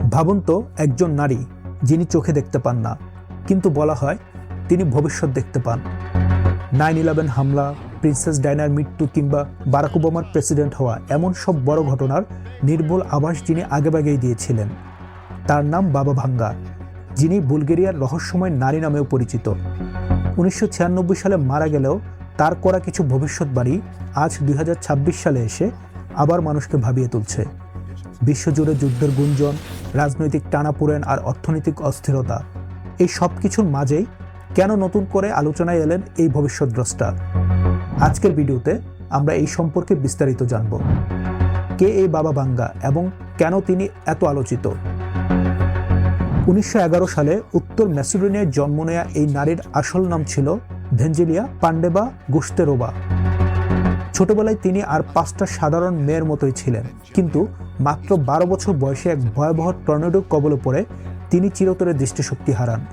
ভাবুন তো একজন নারী যিনি চোখে দেখতে পান না, কিন্তু বলা হয় তিনি ভবিষ্যৎ দেখতে পান। নাইন ইলেভেন হামলা, প্রিন্সেস ডাইনার মৃত্যু কিংবা বারাক ওবামার প্রেসিডেন্ট হওয়া এমন সব বড় ঘটনার নির্ভুল আভাস যিনি আগেভাগেই দিয়েছিলেন। তার নাম বাবা ভাঙ্গা, যিনি বুলগেরিয়ার রহস্যময় নারী নামেও পরিচিত। উনিশশো ছিয়ানব্বই সালে মারা গেলেও তার করা কিছু ভবিষ্যৎবাণী আজ দুই হাজার ছাব্বিশ সালে এসে আবার মানুষকে ভাবিয়ে তুলছে। বিশ্বজুড়ে যুদ্ধের গুঞ্জন, রাজনৈতিক টানাপোড়েন আর অর্থনৈতিক অস্থিরতা। এই সব কিছুর মাঝেই কেন নতুন করে আলোচনায় এলেন এই ভবিষ্যৎদ্রষ্টা আজকের ভিডিওতে আমরা এই সম্পর্কে বিস্তারিত জানব। কে এই বাবা বাঙ্গা এবং কেন তিনি এত আলোচিত? উনিশশো এগারো সালে উত্তর ম্যাসিডোনিয়ায় জন্ম নেয়া এই নারীর আসল নাম ছিল ভেঞ্জেলিয়া পান্ডেবা গুস্তেরোবা। ছোটবেলায় তিনি আর পাঁচটা সাধারণ মেয়ের মতোই ছিলেন। কিন্তু মাত্র বারো বছর বয়সে এক ভয়াবহ টর্নেডো কবলে পড়ে তিনি চিরতরে দৃষ্টিশক্তি হারান।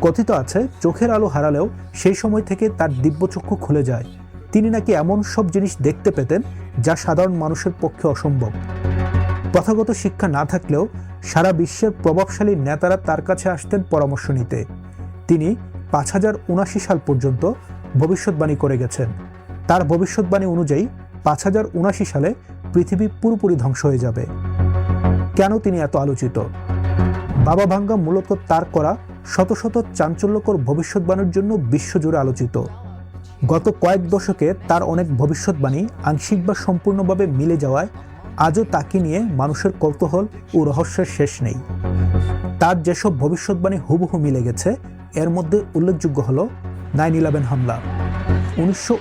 কথিত আছে, চোখের আলো হারালেও সেই সময় থেকে তার দিব্যচক্ষু খুলে যায়। তিনি নাকি এমন সব জিনিস দেখতে পেতেন যা সাধারণ মানুষের পক্ষে অসম্ভব। প্রথাগত শিক্ষা না থাকলেও সারা বিশ্বের প্রভাবশালী নেতারা তার কাছে আসতেন পরামর্শ নিতে। তিনি পাঁচ হাজার উনাশি সাল পর্যন্ত ভবিষ্যৎবাণী করে গেছেন। তার ভবিষ্যৎবাণী অনুযায়ী পাঁচ হাজার উনাশি সালে পৃথিবী পুরোপুরি ধ্বংস হয়ে যাবে। কেন তিনি এত আলোচিত? বাবা ভাঙ্গা মূলত তার করা শত শত চাঞ্চল্যকর ভবিষ্যৎবাণীর জন্য বিশ্বজুড়ে আলোচিত। গত কয়েক দশকে তার অনেক ভবিষ্যৎবাণী আংশিক বা সম্পূর্ণভাবে মিলে যাওয়ায় আজও তাকে নিয়ে মানুষের কৌতূহল ও রহস্যের শেষ নেই। তার যেসব ভবিষ্যৎবাণী হুবহু মিলে গেছে, এর মধ্যে উল্লেখযোগ্য হল নাইন ইলেভেন হামলা। উনিশশো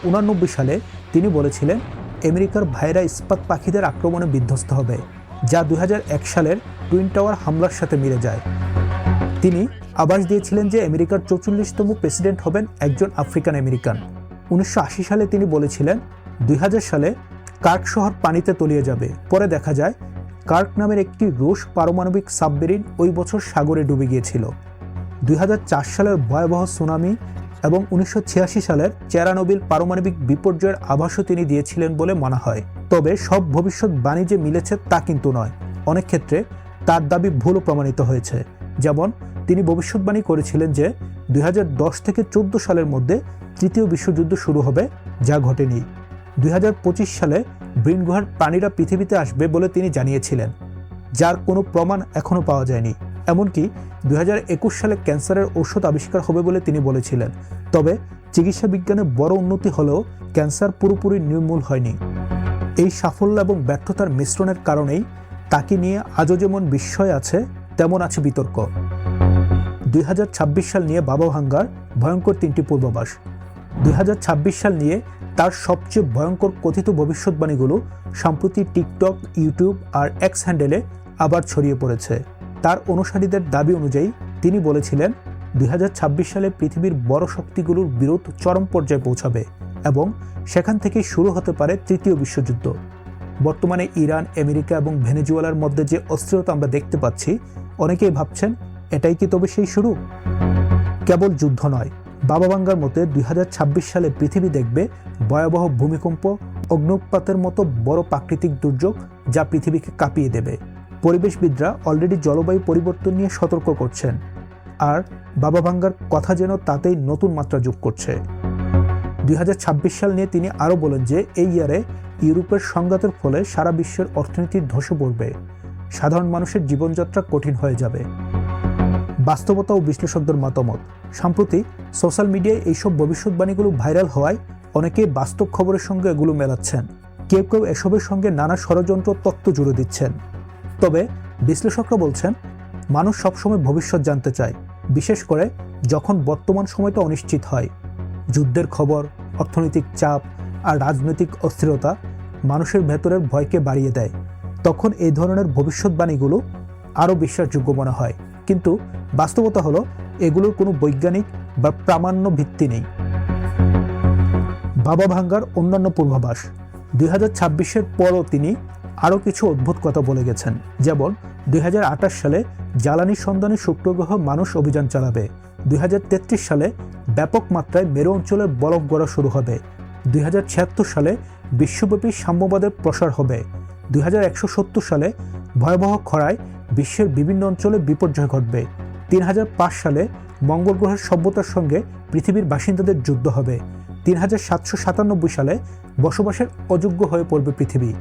সালে তিনি বলেছিলেন, আমেরিকার ভাইরা ইস্পাত পাখিদের আক্রমণে বিধ্বস্ত হবে, যা দুই সালের টুইন টাওয়ার হামলার সাথে মিলে যায়। তিনি আবাস দিয়েছিলেন যে আমেরিকার চৌচল্লিশতম প্রেসিডেন্ট হবেন একজন আফ্রিকান আমেরিকান। উনিশশো আশি সালে তিনি বলেছিলেন, দুই হাজার সালে কার্ক শহর পানিতে তলিয়ে যাবে। পরে দেখা যায়, কার্ক নামের একটি রুশ পারমাণবিক সাবমেরিন ওই বছর সাগরে ডুবে গিয়েছিল। দুই হাজার চার সালের ভয়াবহ সুনামি এবং উনিশশো ছিয়াশি সালের চেরানোবিল পারমাণবিক বিপর্যয়ের আভাসও তিনি দিয়েছিলেন বলে মনে হয়। তবে সব ভবিষ্যৎ বাণী যে মিলেছে তা কিন্তু নয়। অনেক ক্ষেত্রে তার দাবি ভুলও প্রমাণিত হয়েছে। যেমন, তিনি ভবিষ্যৎবাণী করেছিলেন যে দুই হাজার দশ থেকে চোদ্দ সালের মধ্যে তৃতীয় বিশ্বযুদ্ধ শুরু হবে, যা ঘটেনি। দুই হাজার পঁচিশ সালে ব্রিন গুহার প্রাণীরা পৃথিবীতে আসবে বলে তিনি জানিয়েছিলেন, যার কোনো প্রমাণ এখনও পাওয়া যায়নি। এমনকি দুই হাজার একুশ সালে ক্যান্সারের ঔষধ আবিষ্কার হবে বলে তিনি বলেছিলেন। তবে চিকিৎসা বিজ্ঞানে বড় উন্নতি হলেও ক্যান্সার পুরোপুরি নির্মূল হয়নি। এই সাফল্য এবং ব্যর্থতার মিশ্রণের কারণেই তাকে নিয়ে আজও যেমন বিস্ময় আছে, তেমন আছে বিতর্ক। দুই হাজার ছাব্বিশ সাল নিয়ে বাবা ভাঙ্গার ভয়ঙ্কর তিনটি পূর্বাভাস। দুই হাজার ছাব্বিশ সাল নিয়ে তার সবচেয়ে ভয়ঙ্কর কথিত ভবিষ্যৎবাণীগুলো সম্প্রতি টিকটক, ইউটিউব আর এক্স হ্যান্ডেলে আবার ছড়িয়ে পড়েছে। তার অনুসারীদের দাবি অনুযায়ী তিনি বলেছিলেন, দুই হাজার ছাব্বিশ সালে পৃথিবীর বড় শক্তিগুলোর বিরোধ চরম পর্যায়ে পৌঁছাবে এবং সেখান থেকেই শুরু হতে পারে তৃতীয় বিশ্বযুদ্ধ। বর্তমানে ইরান, আমেরিকা এবং ভেনেজুয়েলার মধ্যে যে অস্থিরতা আমরা দেখতে পাচ্ছি, অনেকেই ভাবছেন, এটাই কি তবে সেই শুরু? কেবল যুদ্ধ নয় বাবা বাঙ্গার মতে দুই হাজার ছাব্বিশ সালে পৃথিবী দেখবে ভয়াবহ ভূমিকম্প অগ্নুৎপাতের মতো বড় প্রাকৃতিক দুর্যোগ যা পৃথিবীকে কাঁপিয়ে দেবে। পরিবেশবিদরা অলরেডি জলবায়ু পরিবর্তন নিয়ে সতর্ক করছেন। আর বাবা ভাঙ্গার কথা যেন তাতেই নতুন মাত্রা যোগ করছে। দুই হাজার ছাব্বিশ সাল নিয়ে তিনি আরও বলেন যে, এই ইয়ারে ইউরোপের সংঘাতের ফলে সারা বিশ্বের অর্থনীতি ধসে পড়বে। সাধারণ মানুষের জীবনযাত্রা কঠিন হয়ে যাবে। বাস্তবতা ও বিশ্লেষকদের মতামত। সম্প্রতি সোশ্যাল মিডিয়ায় এইসব ভবিষ্যৎবাণীগুলো ভাইরাল হওয়ায় অনেকেই বাস্তব খবরের সঙ্গে এগুলো মেলাচ্ছেন। কেউ কেউ এসবের সঙ্গে নানা ষড়যন্ত্র তত্ত্ব জুড়ে দিচ্ছেন। তবে বিশ্লেষকরা বলছেন, মানুষ সবসময় ভবিষ্যৎ জানতে চায়, বিশেষ করে যখন বর্তমান সময়টা অনিশ্চিত হয়। যুদ্ধের খবর, অর্থনৈতিক চাপ আর রাজনৈতিক অস্থিরতা মানুষের ভেতরের ভয়কে বাড়িয়ে দেয়। তখন এই ধরনের ভবিষ্যৎবাণীগুলো আরও বিশ্বাসযোগ্য মনে হয়। কিন্তু বাস্তবতা হলো, এগুলোর কোনো বৈজ্ঞানিক বা প্রামাণ্য ভিত্তি নেই। বাবা ভাঙ্গার অন্যান্য পূর্বাভাস। দুই হাজার পরও তিনি আরও কিছু অদ্ভুত কথা বলে গেছেন। যেমন, দুই হাজার আঠাশ সালে জ্বালানি সন্ধানে শুক্রগ্রহ মানুষ অভিযান চালাবে। দুই হাজার তেত্রিশ সালে ব্যাপক মাত্রায় মেরু অঞ্চলে বরফ গড়া শুরু হবে। দুই হাজার ছিয়াত্তর সালে বিশ্বব্যাপী সাম্যবাদের প্রসার হবে। দুই হাজার একশো সত্তর সালে ভয়াবহ খরায় বিশ্বের বিভিন্ন অঞ্চলে বিপর্যয় ঘটবে। তিন হাজার পাঁচ সালে মঙ্গল গ্রহের সভ্যতার সঙ্গে পৃথিবীর বাসিন্দাদের যুদ্ধ হবে। তিন হাজার সাতশো সাতানব্বই সালে বসবাসের অযোগ্য হয়ে পড়বে পৃথিবী।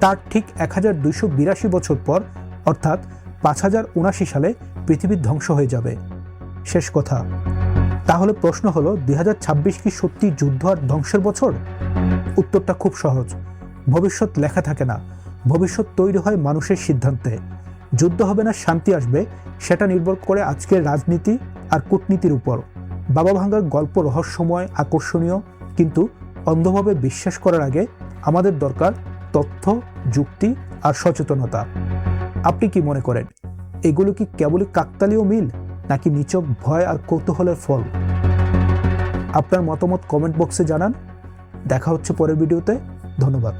তার ঠিক এক হাজার দুইশো বিরাশি বছর পর, অর্থাৎ পাঁচ হাজার উনাশি সালে পৃথিবীর ধ্বংস হয়ে যাবে। শেষ কথা। তাহলে প্রশ্ন হলো, দুই কি সত্যি যুদ্ধ আর ধ্বংসের বছর? উত্তরটা খুব সহজ। ভবিষ্যৎ লেখা থাকে না। ভবিষ্যৎ তৈরি হয় মানুষের সিদ্ধান্তে। যুদ্ধ হবে না, শান্তি আসবে, সেটা নির্ভর করে আজকের রাজনীতি আর কূটনীতির উপর। বাবা ভাঙ্গার গল্প রহস্যময়, আকর্ষণীয়, কিন্তু অন্ধভাবে বিশ্বাস করার আগে আমাদের দরকার তথ্য, যুক্তি আর সচেতনতা। আপনি কি মনে করেন, এগুলো কি কেবলই কাকতালীয় মিল, নাকি নিচক ভয় আর কৌতূহলের ফল? আপনার মতামত কমেন্ট বক্সে জানান। দেখা হচ্ছে পরের ভিডিওতে। ধন্যবাদ।